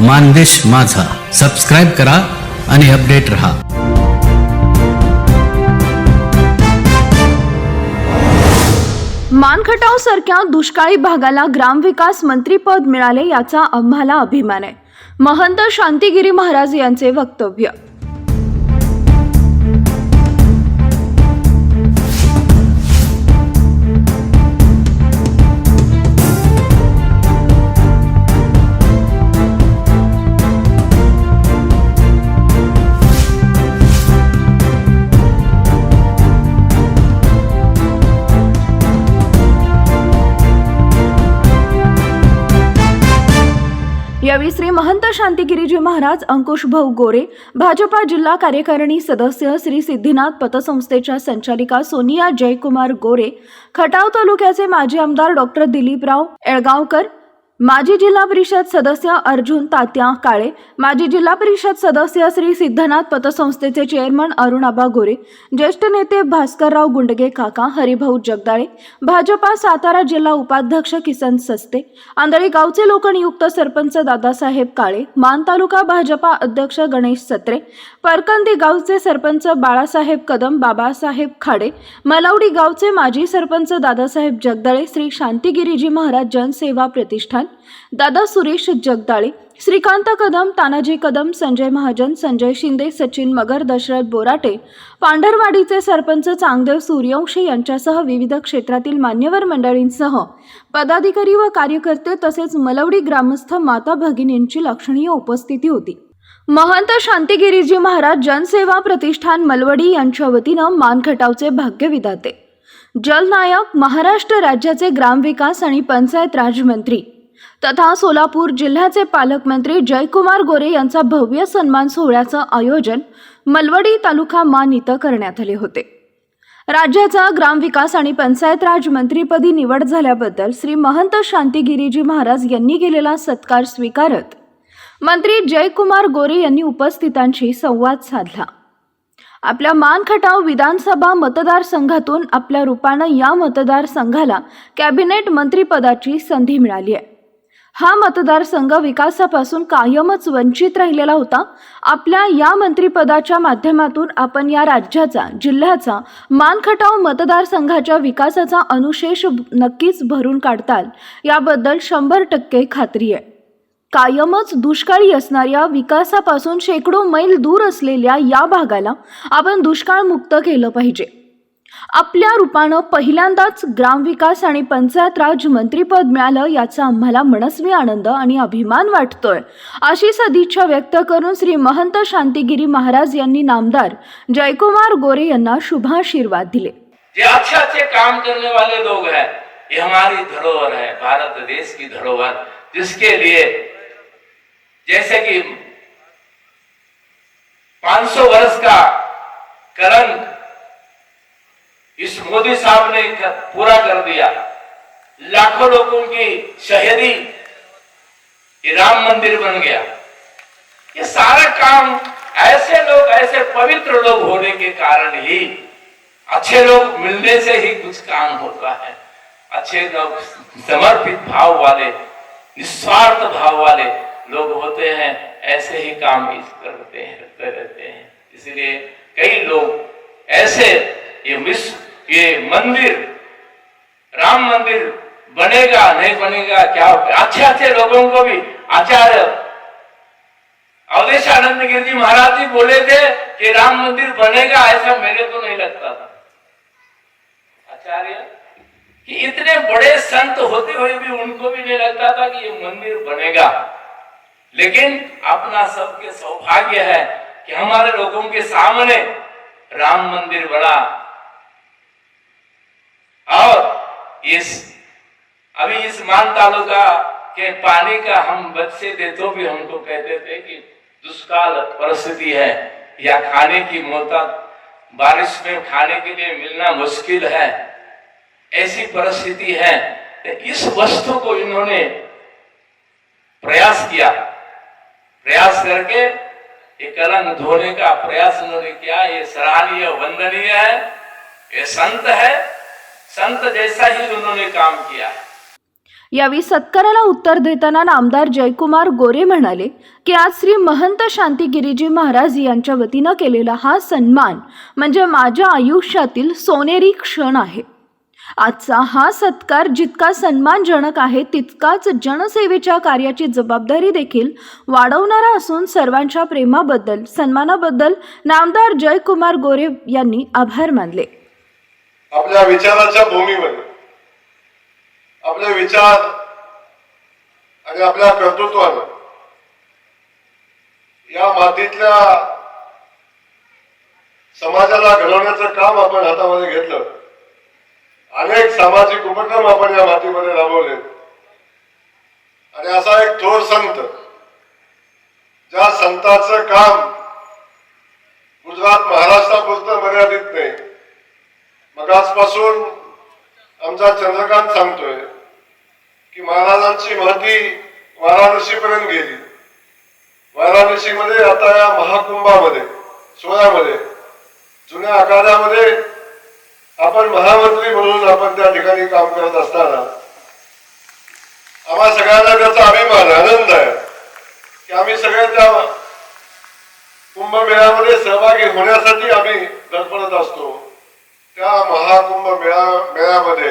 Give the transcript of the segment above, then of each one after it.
मानदेश माझा. सबस्क्राईब करा आणि अपडेट रहा. मानखटाव सारख्या दुष्काळी भागाला ग्रामविकास मंत्रीपद मिळाले याचा आम्हाला अभिमान आहे. महंत शांतिगिरी महाराज यांचे वक्तव्य. यावेळी श्री महंत शांतिगिरीजी महाराज अंकुश भाऊ गोरे भाजपा जिल्हा कार्यकारिणी सदस्य श्री सिद्धिनाथ पतसंस्थेच्या संचालिका सोनिया जयकुमार गोरे खटाव तालुक्याचे माजी आमदार डॉक्टर दिलीपराव एळगावकर माजी जिल्हा परिषद सदस्य अर्जुन तात्या काळे माजी जिल्हा परिषद सदस्य श्री सिद्धनाथ पतसंस्थेचे चेअरमन अरुणाबा गोरे ज्येष्ठ नेते भास्करराव गुंडगे काका हरिभाऊ जगदाळे भाजपा सातारा जिल्हा उपाध्यक्ष किसन सस्ते आंधळी गावचे लोकनियुक्त सरपंच दादासाहेब काळे मान तालुका भाजपा अध्यक्ष गणेश सत्रे परकंदी गावचे सरपंच बाळासाहेब कदम बाबासाहेब खाडे मलावडी गावचे माजी सरपंच दादासाहेब जगदाळे श्री शांतिगिरीजी महाराज जनसेवा प्रतिष्ठान दादा सुरेश जगदाळे श्रीकांत कदम तानाजी कदम संजय महाजन संजय शिंदे सचिन मगर दशरथ बोराटे पांढरवाडीचे सरपंच चांगदेव सूर्यवंशी यांच्यासह विविध क्षेत्रातील मान्यवर मंडळींसह पदाधिकारी व कार्यकर्ते तसेच मलवडी ग्रामस्थ माता भगिनींची लक्षणीय उपस्थिती होती. महंत शांतिगिरीजी महाराज जनसेवा प्रतिष्ठान मलवडी यांच्या वतीनं मानखटावचे भाग्यविधाते. जलनायक महाराष्ट्र राज्याचे ग्रामविकास आणि पंचायत राजमंत्री तथा सोलापूर जिल्ह्याचे पालकमंत्री जयकुमार गोरे यांचा भव्य सन्मान सोहळ्याचं आयोजन मलवडी तालुका मान इथं करण्यात आले होते. राज्याचा ग्रामविकास आणि पंचायत राज मंत्रीपदी निवड झाल्याबद्दल श्री महंत शांतिगिरीजी महाराज यांनी केलेला सत्कार स्वीकारत मंत्री जयकुमार गोरे यांनी उपस्थितांशी संवाद साधला. आपल्या मानखटाव विधानसभा मतदारसंघातून आपल्या रूपानं या मतदारसंघाला कॅबिनेट मंत्रीपदाची संधी मिळाली आहे. हा मतदारसंघ विकासापासून कायमच वंचित राहिलेला होता. आपल्या या मंत्रिपदाच्या माध्यमातून आपण या राज्याचा जिल्ह्याचा मानखटाव मतदारसंघाच्या विकासाचा अनुशेष नक्कीच भरून काढताल. याबद्दल शंभर टक्के खात्री आहे. कायमच दुष्काळी असणाऱ्या विकासापासून शेकडो मैल दूर असलेल्या या भागाला आपण दुष्काळमुक्त केलं पाहिजे. आपल्या रूपानं पहिल्यांदाच ग्रामविकास आणि पंचायत राज मंत्रीपद मिळालं याचा आम्हाला मनस्वी आनंद आणि अभिमान वाटतोय. अशी सदिच्छा व्यक्त करून श्री महंत शांतिगिरी महाराज यांनी नामदार जयकुमार गोरे यांना शुभाशीर्वाद दिले. जे अच्छे अच्छे काम करने वाले लोग हैं ये हमारी धरोहर है भारत देश की धरोहर जिसके लिए जैसे कि 500 वर्ष का कलंक इस मोदी साहब ने पूरा कर दिया। लाखों लोगों की शहीदी ये राम मंदिर बन गया। ये सारा काम ऐसे लोग, ऐसे पवित्र लोग होने के कारण ही अच्छे लोग मिलने से ही कुछ काम होता है। अच्छे लोग, समर्पित भाव वाले, निस्वार्थ भाव वाले लोग होते हैं, ऐसे ही काम करते हैं, करते रहते हैं। इसलिए कई लोग ऐसे ये विश्व ये मंदिर, राम मंदिर बनेगा, नहीं बनेगा, क्या अच्छे अच्छे लोगों को भी, आचार्य अवधेश आनंद गिर जी महाराज जी बोले थे कि राम मंदिर बनेगा, ऐसा मेरे को नहीं लगता था। आचार्य, कि इतने बड़े संत होते हुए भी उनको भी नहीं लगता था कि ये मंदिर बनेगा। लेकिन अपना सबके सौभाग्य है कि हमारे लोगों के सामने राम मंदिर बना। इस, अभी इस मान तालुका के पानी का हम बच्चे थे तो भी हमको कहते थे कि दुष्काल परिस्थिति है, या खाने की मोहताज बारिश में खाने के लिए मिलना मुश्किल है, ऐसी परिस्थिति है तो इस वस्तु को इन्होंने प्रयास किया। प्रयास करके ये कलंक धोने का प्रयास उन्होंने किया, ये सराहनीय, वंदनीय है, ये संत है संत जैसा ही उन्होंने काम किया. है यावेळी सत्काराला उत्तर देताना नामदार जयकुमार गोरे म्हणाले की आज श्री महंत शांतिगिरीजी महाराज यांच्या वतीनं केलेला हा सन्मान म्हणजे माझ्या आयुष्यातील सोनेरी क्षण आहे. आजचा हा सत्कार जितका सन्मानजनक आहे तितकाच जनसेवेच्या कार्याची जबाबदारी देखील वाढवणारा असून सर्वांच्या प्रेमाबद्दल सन्मानाबद्दल नामदार जयकुमार गोरे यांनी आभार मानले. आपल्या विचाराच्या भूमीमध्ये आपले विचार आणि आपल्या कर्तृत्वानं या मातीतल्या समाजाला घडवण्याचं काम आपण हातामध्ये घेतलं. अनेक सामाजिक उपक्रम आपण या मातीमध्ये राबवले. आणि असा एक थोर संत ज्या संताचं काम गुजरात महाराष्ट्रापुरतं मर्यादित नाही मग आजपासून आमचा चंद्रकांत सांगतोय की महाराजांची महती वाराणसीपर्यंत गेली. वाराणसीमध्ये आता या महाकुंभामध्ये सोहळ्यामध्ये जुन्या आखाड्यामध्ये आपण महामंत्री म्हणून आपण त्या ठिकाणी काम करत असताना आम्हा सगळ्यांना त्याचा अभिमान आनंद आहे की आम्ही सगळे त्या कुंभमेळ्यामध्ये सहभागी होण्यासाठी आम्ही धडपडत असतो. त्या महाकुंभ मेळा मेळ्यामध्ये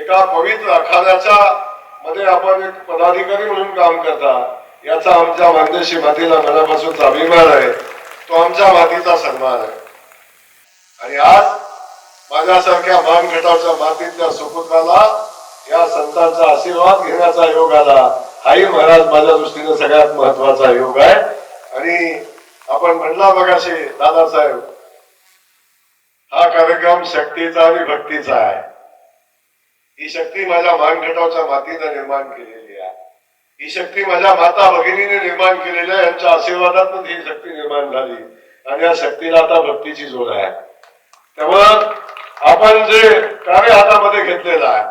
एका पवित्र आखाड्याच्या मध्ये आपण एक पदाधिकारी म्हणून काम करता. याचा आमच्या मानदेशी मातीला मनापासूनचा अभिमान आहे. तो आमच्या मातीचा सन्मान आहे. आणि आज माझ्यासारख्या मानघटाच्या मातीतल्या सुपुत्राला या संतांचा आशीर्वाद घेण्याचा योग आला. हाही महाराज माझ्या दृष्टीने सगळ्यात महत्त्वाचा योग आहे. आणि आपण म्हणला बघाशी दादासाहेब हा कार्यक्रम शक्तीचा आणि भक्तीचा आहे. ही शक्ती माझ्या मानगटाच्या मातीनं निर्माण केलेली आहे. ही शक्ती माझ्या माता भगिनीने निर्माण केलेली आहे. यांच्या आशीर्वादातून ही शक्ती निर्माण झाली. आणि या शक्तीला आता भक्तीची जोड आहे. तेव्हा आपण जे कार्य हातामध्ये घेतलेलं आहे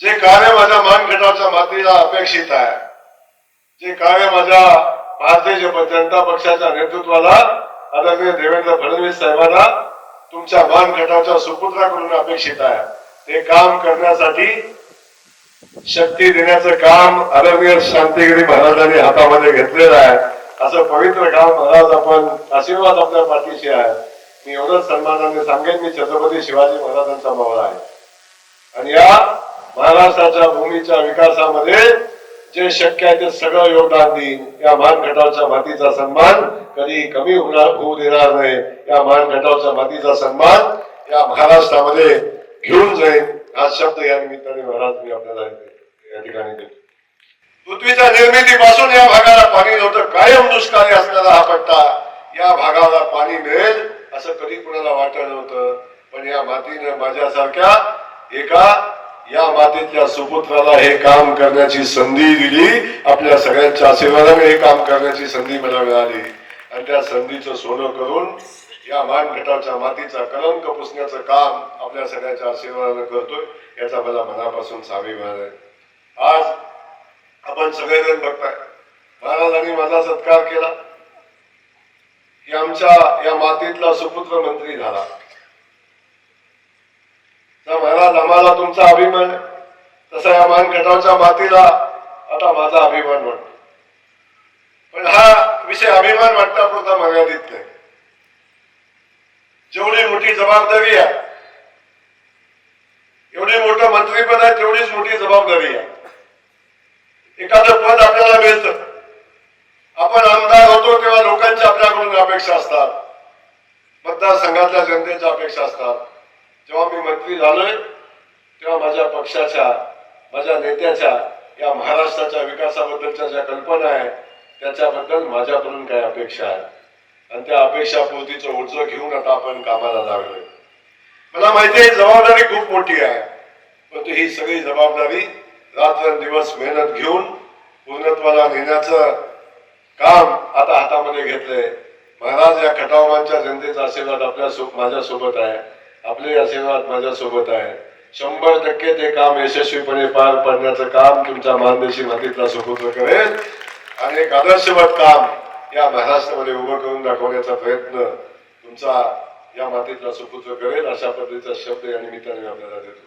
जे कार्य माझ्या मानगटाच्या मातीला अपेक्षित आहे जे कार्य माझ्या भारतीय जनता पक्षाच्या नेतृत्वाला आदरणीय देवेंद्र फडणवीस साहेबांना तुमच्या मान गटाच्या सुपुत्राकडून अपेक्षित आहे. ते काम करण्यासाठी शक्ती देण्याचं काम आदरणीय शांतिगिरी महाराजांनी हातामध्ये घेतलेलं आहे. असं पवित्र काम महाराज आपण आशीर्वाद आपल्या पाठीशी आहे. मी एवढंच सन्मानाने सांगेन मी छत्रपती शिवाजी महाराजांचा मावळा आहे. आणि या महाराष्ट्राच्या भूमीच्या विकासामध्ये जे शक्य आहे ते सगळं योगदान देईन. या मान मातीचा सन्मान कधी कमी होणार होऊ देणार नाही. या मान मातीचा सन्मान या महाराष्ट्रामध्ये घेऊन जाईन. हा शब्द या निमित्ताने महाराज मी आपल्याला या ठिकाणी देतो. पृथ्वीच्या निर्मितीपासून या भागाला पाणी नव्हतं. कायम दुष्काळी असलेला हा पट्टा या भागाला पाणी मिळेल असं कधी कुणाला वाटलं नव्हतं. पण या मातीनं माझ्यासारख्या एका या मातीतल्या सुपुत्राला हे काम करण्याची संधी दिली. आपल्या सगळ्यांच्या आशीर्वादाने हे काम करण्याची संधी मला मिळाली. आणि त्या संधीचं सोनं करून या मानघटाच्या मातीचा कलंक पुसण्याचं काम आपल्या सगळ्यांच्या आशीर्वादानं करतोय याचा मला मनापासून स्वाभिमान आहे. आज आपण सगळेजण बघताय. महाराजांनी माझा सत्कार केला. की आमच्या या मातीतला सुपुत्र मंत्री झाला. महाराज आम्हाला तुमचा अभिमान आहे. तसा या मान गटाच्या मातीला आता माझा अभिमान वाटतो. पण हा विषय अभिमान वाटण्यापुरता मर्यादित नाही. जेवढी मोठी जबाबदारी आहे एवढी मोठं मंत्रीपद आहे तेवढीच मोठी जबाबदारी आहे. एखादं पद आपल्याला मिळतं. आपण आमदार होतो तेव्हा लोकांच्या आपल्याकडून अपेक्षा असतात. मतदारसंघातल्या जनतेच्या अपेक्षा असतात. जेव्हा मी मंत्री झालोय तेव्हा माझ्या पक्षाच्या माझ्या नेत्याच्या या महाराष्ट्राच्या विकासाबद्दलच्या ज्या कल्पना आहे त्याच्याबद्दल माझ्याकडून काय अपेक्षा आहे आणि त्या अपेक्षापूर्तीचं ओझं घेऊन आता आपण कामाला लागलोय. मला माहिती आहे जबाबदारी खूप मोठी आहे. पण ही सगळी जबाबदारी रात्रंदिवस मेहनत घेऊन पूर्णत्वाला नेण्याचं काम आता हातामध्ये घेतलंय. महाराज या खटावमांच्या जनतेचा आशीर्वाद आपल्या माझ्यासोबत आहे. आपले आशीर्वाद माझ्या सोबत आहे. शंभर टक्के ते काम यशस्वीपणे पार पाडण्याचं काम तुमच्या मानदेशी मातीतला सुपुत्र करेल. आणि एक आदर्शवत काम या महाराष्ट्रामध्ये उभं करून दाखवण्याचा प्रयत्न तुमचा या मातीतला सुपुत्र करेल अशा पद्धतीचा शब्द या निमित्ताने आपल्याला देतो.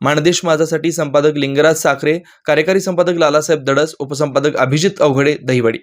माणदेश माझासाठी संपादक लिंगराज साखरे कार्यकारी संपादक लालासाहेब दडस उपसंपादक अभिजित अवघडे दहिवडी.